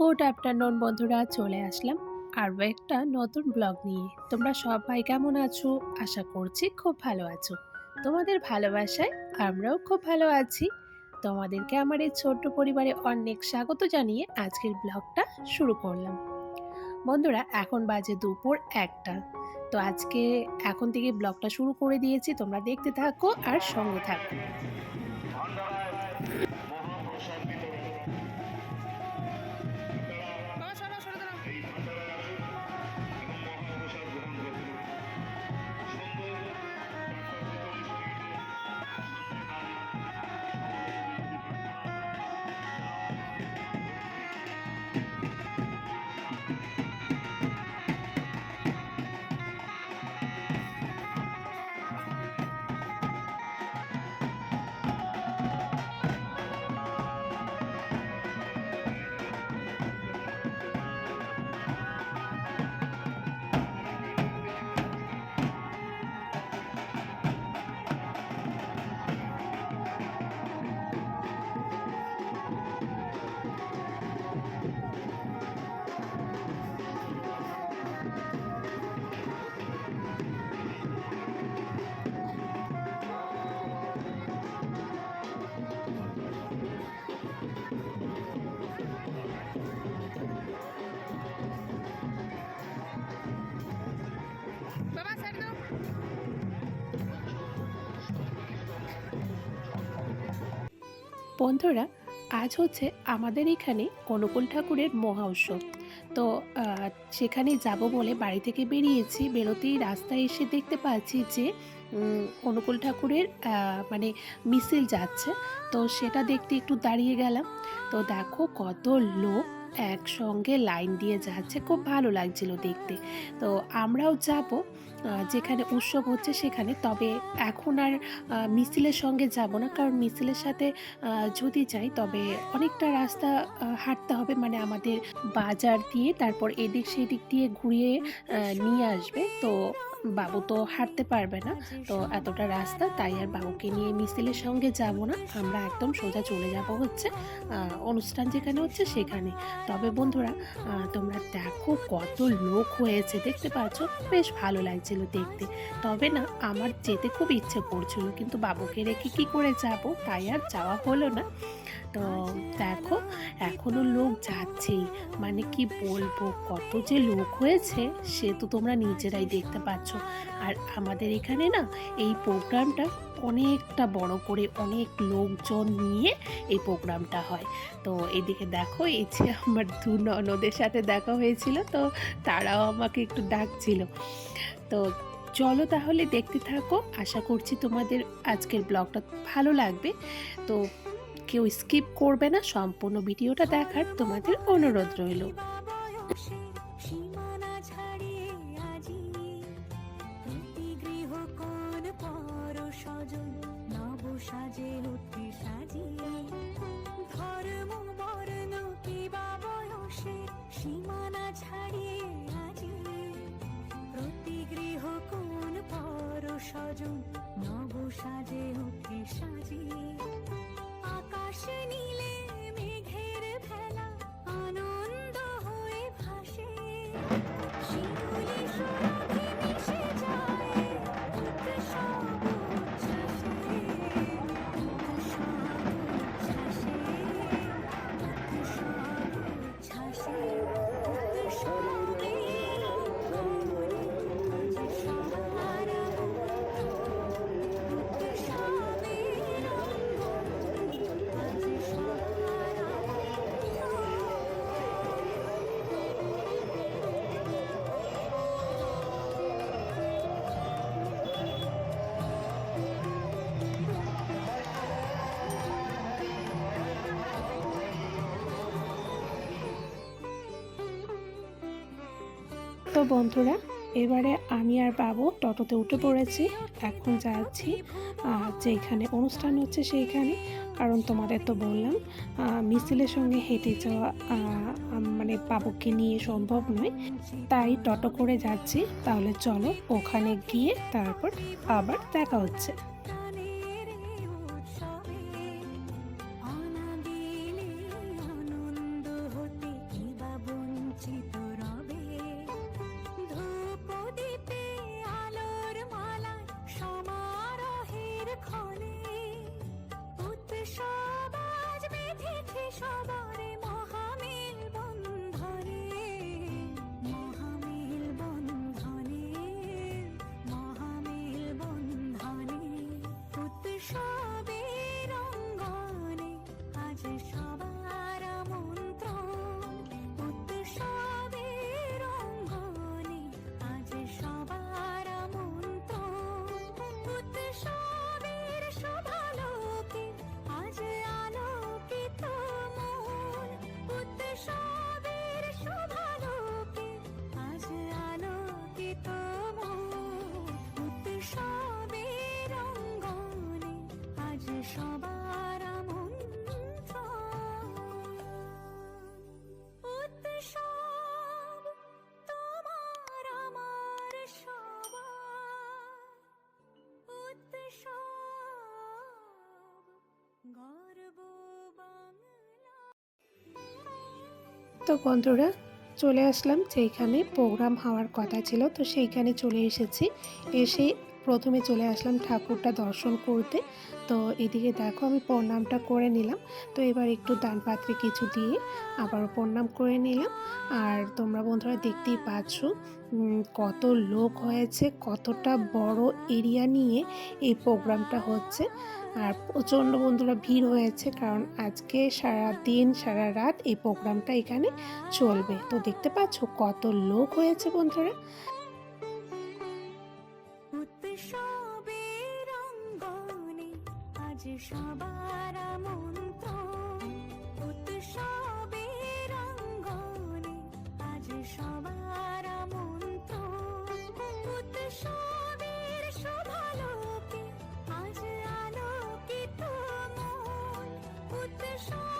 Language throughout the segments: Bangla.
গুড আফটারনুন বন্ধুরা, চলে আসলাম আরও একটা নতুন ব্লগ নিয়ে। তোমরা সবাই কেমন আছো? আশা করছি খুব ভালো আছো। তোমাদের ভালোবাসায় আমরাও খুব ভালো আছি। তোমাদেরকে আমার এই ছোট্ট পরিবারে অনেক স্বাগত জানিয়ে আজকের ব্লগটা শুরু করলাম। বন্ধুরা, এখন বাজে দুপুর একটা। তো আজকে এখন থেকে ব্লগটা শুরু করে দিয়েছি, তোমরা দেখতে থাকো আর সঙ্গে থাকো। বন্ধুরা, আজ হচ্ছে আমাদের এখানে অনুকূল ঠাকুরের মহা উৎসব। তো সেখানে যাব বলে বাড়ি থেকে বেরিয়েছি, বেরোতেই রাস্তায় এসে দেখতে পাচ্ছি যে অনুকূল ঠাকুরের মানে মিছিল যাচ্ছে। তো সেটা দেখতে একটু দাঁড়িয়ে গেলাম। তো দেখো কত লোক একসঙ্গে লাইন দিয়ে যাচ্ছে। খুব ভালো লাগছিল দেখতে। তো আমরাও যাব। যেখানে উৎসব হচ্ছে সেখানে। তবে এখন আর মিছিলের সঙ্গে যাব না। কারণ মিছিলের সাথে যদি যাই, তবে অনেকটা রাস্তা হাঁটতে হবে। মানে আমাদের বাজার দিয়ে, তারপর এদিক সেদিক দিয়ে ঘুরিয়ে নিয়ে আসবে। তো বাবু তো হাঁটতে পারবে না। তো এতটা রাস্তা, তাই আর বাবুকে নিয়ে মিছিলের সঙ্গে যাব না। আমরা একদম সোজা চলে যাব হচ্ছে অনুষ্ঠান যেখানে হচ্ছে সেখানে। তবে বন্ধুরা তোমরা দেখো কত লোক হয়েছে, দেখতে পাচ্ছ? বেশ ভালো লাগছিল দেখতে। তবে না, আমার যেতে খুব ইচ্ছে করছিল, কিন্তু বাবুকে রেখে কি করে যাব? তাই আর যাওয়া হলো না। তো দেখো, এখনও লোক যাচ্ছেই। মানে কি বলব, কত যে লোক হয়েছে, সে তো তোমরা নিজেরাই দেখতে পাচ্ছ। আর আমাদের এখানে না এই প্রোগ্রামটা অনেকটা বড় করে অনেক লোকজন নিয়ে এই প্রোগ্রামটা হয়। তো এদিকে দেখো, এই যে আমার দু ননদের সাথে দেখা হয়েছিল, তো তারাও আমাকে একটু ডাকছিল। তো চলো তাহলে দেখতে থাকো। আশা করছি তোমাদের আজকের ব্লগটা ভালো লাগবে। তো কেউ স্কিপ করবে না, সম্পূর্ণ ভিডিওটা দেখার তোমাদের অনুরোধ রইল। সাজে উঠে সাজিয়ে, ধর্ম বর্ণ কিবা বয়সে সীমানা ছাড়িয়ে আজি প্রতি গৃহ কোন পর সজন নব সাজে উঠে সাজিয়ে, আকাশ নীলে বন্ধুরা, এবারে আমি আর বাবু টোটোতে উঠে পড়েছি, এখন যাচ্ছি যেখানে অনুষ্ঠান হচ্ছে সেইখানে। কারণ তোমাদের তো বললাম মিছিলের সঙ্গে হেঁটে যাওয়া মানে বাবুকে নিয়ে সম্ভব নয়। তাই টোটো করে যাচ্ছি, তাহলে চলো ওখানে গিয়ে তারপর আবার দেখা হচ্ছে। উৎসবের তো বন্ধুরা চলে আসলাম যেখানে প্রোগ্রাম হওয়ার কথা ছিল তো সেইখানে চলে এসেছি। এসে প্রথমে চলে আসলাম ঠাকুরটা দর্শন করতে। তো এদিকে দেখো আমি প্রণামটা করে নিলাম। তো এবার একটু দান পাত্রে কিছু দিয়ে আবার প্রণাম করে নিলাম। আর তোমরা বন্ধুরা দেখতেই পাচ্ছ কত লোক হয়েছে, কতটা বড় এরিয়া নিয়ে এই প্রোগ্রামটা হচ্ছে। আর প্রচণ্ড বন্ধুরা ভিড় হয়েছে, কারণ আজকে সারা দিন সারা রাত এই প্রোগ্রামটা এখানে চলবে। তো দেখতে পাচ্ছ কত লোক হয়েছে বন্ধুরা। আজ সবার মন্ত্রণ উৎসবের অঙ্গনে আজ সবার মন্ত্রণ উৎসবের শোভালোকে আজ আলোকিত মন উৎসবের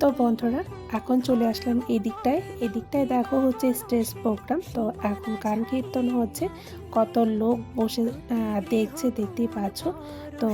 তো বন্ধুরা, এখন চলে আসলাম এই দিকটায় এই দিকটায় দেখো হচ্ছে স্টেজ প্রোগ্রাম। তো এখন গান কীর্তন হচ্ছে। কত লোক বসে দেখছে দেখতেই পাচ্ছ। তো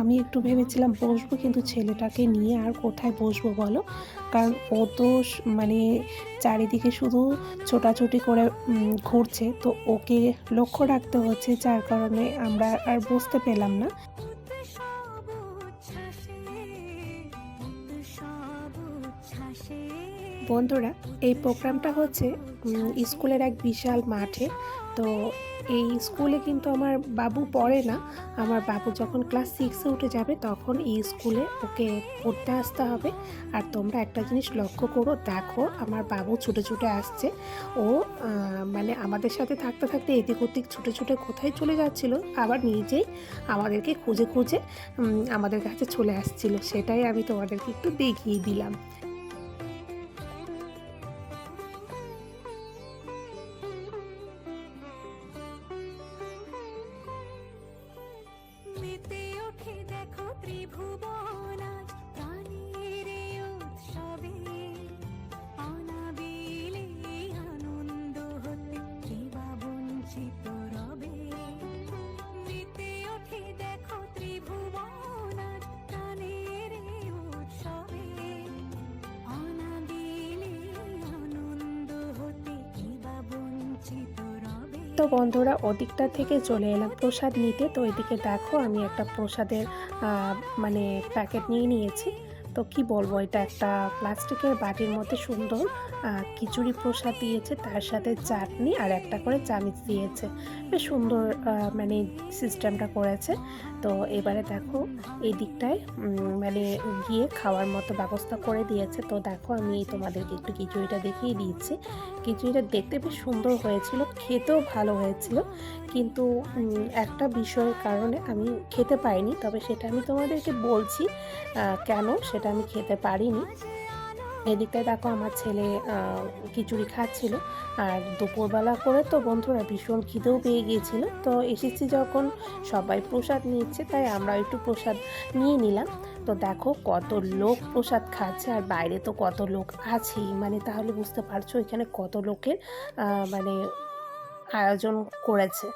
আমি একটু ভেবেছিলাম বসবো, কিন্তু ছেলেটাকে নিয়ে আর কোথায় বসবো বলো? কারণ ও তো মানে চারিদিকে শুধু ছোটাছুটি করে ঘুরছে। তো ওকে লক্ষ্য রাখতে হচ্ছে, যার কারণে আমরা আর বুঝতে পেলাম না। বন্ধুরা, এই প্রোগ্রামটা হচ্ছে স্কুলের এক বিশাল মাঠে। তো এই স্কুলে কিন্তু আমার বাবু পড়ে না। আমার বাবু যখন ক্লাস সিক্সে উঠে যাবে, তখন এই স্কুলে ওকে পড়তে আসতে হবে। আর তোমরা একটা জিনিস লক্ষ্য করো, দেখো, আমার বাবু ছুটে ছুটে আসছে। ও মানে আমাদের সাথে থাকতে থাকতে এদিক ওদিক ছুটে ছুটে কোথায় চলে যাচ্ছিল, আবার নিজেই আমাদেরকে খুঁজে খুঁজে আমাদের কাছে চলে আসছিল। সেটাই আমি তোমাদেরকে একটু দেখিয়ে দিলাম। তো বন্ধুরা ওদিকটা থেকে চলে এলাম। প্রসাদ নিতে। তো এদিকে দেখো, আমি একটা প্রসাদের মানে প্যাকেট নিয়ে নিয়েছি। তো কি বলব, এটা একটা প্লাস্টিকের বাটির মধ্যে সুন্দর খিচুড়ি প্রসাদ দিয়েছে, তার সাথে চাটনি আর একটা করে চামিচ দিয়েছে। বেশ সুন্দর মানে সিস্টেমটা করেছে। তো এবারে দেখো, এই দিকটায় মানে গিয়ে খাওয়ার মতো ব্যবস্থা করে দিয়েছে। তো দেখো, আমি তোমাদেরকে একটু খিচুড়িটা দেখিয়ে দিয়েছি খিচুড়িটা দেখতে বেশ সুন্দর হয়েছিল, খেতেও ভালো হয়েছিল। কিন্তু একটা বিষয়ের কারণে আমি খেতে পাইনি, তবে সেটা আমি তোমাদেরকে বলছি কেন সেটা আমি খেতে পারিনি। এদিকটায় দেখো আমার ছেলে খিচুড়ি খাচ্ছিল। আর দুপুরবেলা করে তো বন্ধুরা ভীষণ খিদেও পেয়ে গিয়েছিল। তো এসেছি যখন সবাই প্রসাদ নিচ্ছে, তাই আমরা একটু প্রসাদ নিয়ে নিলাম। তো দেখো কত লোক প্রসাদ খাচ্ছে, আর বাইরে তো কত লোক আছেই। মানে তাহলে বুঝতে পারছ, এখানে কত লোকের মানে আয়োজন করেছে।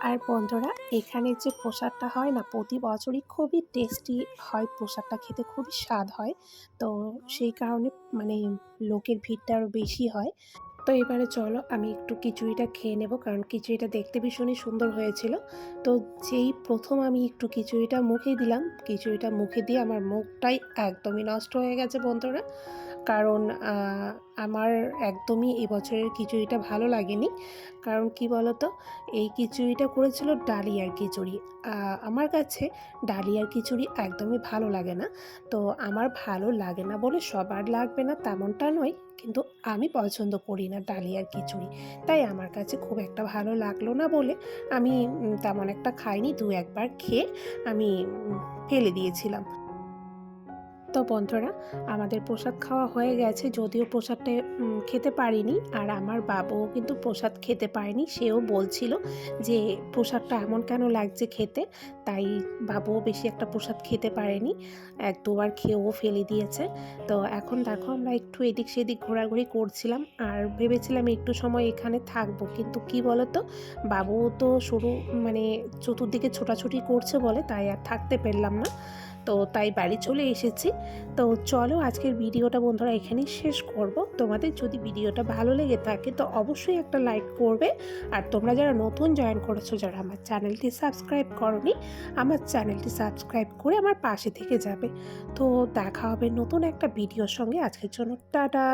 আর বন্ধুরা, এখানে যে প্রসাদটা হয় না, প্রতি বছরই খুবই টেস্টি হয় প্রসাদটা, খেতে খুবই স্বাদ হয়। তো সেই কারণে মানে লোকের ভিড়টা আরও বেশি হয়। তো এবারে চলো, আমি একটু খিচুড়িটা খেয়ে নেব, কারণ খিচুড়িটা দেখতে ভীষণই সুন্দর হয়েছিল। তো যেই প্রথম আমি একটু খিচুড়িটা মুখে দিলাম, খিচুড়িটা মুখে দিয়ে আমার মুখটাই একদমই নষ্ট হয়ে গেছে বন্ধুরা। কারণ আমার একদমই এবছরের খিচুড়িটা ভালো লাগেনি। কারণ কি বলতো? এই খিচুড়িটা করেছিল ডালিয়ার খিচুড়ি। আমার কাছে ডালিয়ার খিচুড়ি একদমই ভালো লাগে না। তো আমার ভালো লাগে না বলে সবার লাগবে না তেমনটা নয়, কিন্তু আমি পছন্দ করি না ডালিয়ার খিচুড়ি। তাই আমার কাছে খুব একটা ভালো লাগল না বলে আমি তেমন একটা খাইনি। দু একবার খেয়ে আমি ফেলে দিয়েছিলাম। তো বন্ধুরা, আমাদের প্রসাদ খাওয়া হয়ে গেছে, যদিও প্রসাদটা খেতে পারিনি। আর আমার বাবুও কিন্তু প্রসাদ খেতে পারেনি, সেও বলছিল যে প্রসাদটা এমন কেন লাগছে খেতে, তাই বাবুও বেশি একটা প্রসাদ খেতে পারেনি, এক দুবার খেয়েও ফেলে দিয়েছে। তো এখন দেখো আমরা একটু এদিক সেদিক ঘোরাঘুরি করছিলাম, আর ভেবেছিলাম একটু সময় এখানে থাকব, কিন্তু কি বলতো বাবু তো শুরু মানে চতুর্দিকে ছোটাছুটি করছে বলে, তাই আর থাকতে পারলাম না। তো তাই বাড়ি চলে এসেছি। তো চলো আজকের ভিডিওটা বন্ধুরা এখানেই শেষ করব। তোমাদের যদি ভিডিওটা ভালো লেগে থাকে তো অবশ্যই একটা লাইক করবে। আর তোমরা যারা নতুন জয়েন করেছ, যারা আমার চ্যানেলটি সাবস্ক্রাইব করনি, আমার চ্যানেলটি সাবস্ক্রাইব করে আমার পাশে থেকে যাবে। তো দেখা হবে নতুন একটা ভিডিওর সঙ্গে। আজকের জন্য টাটা।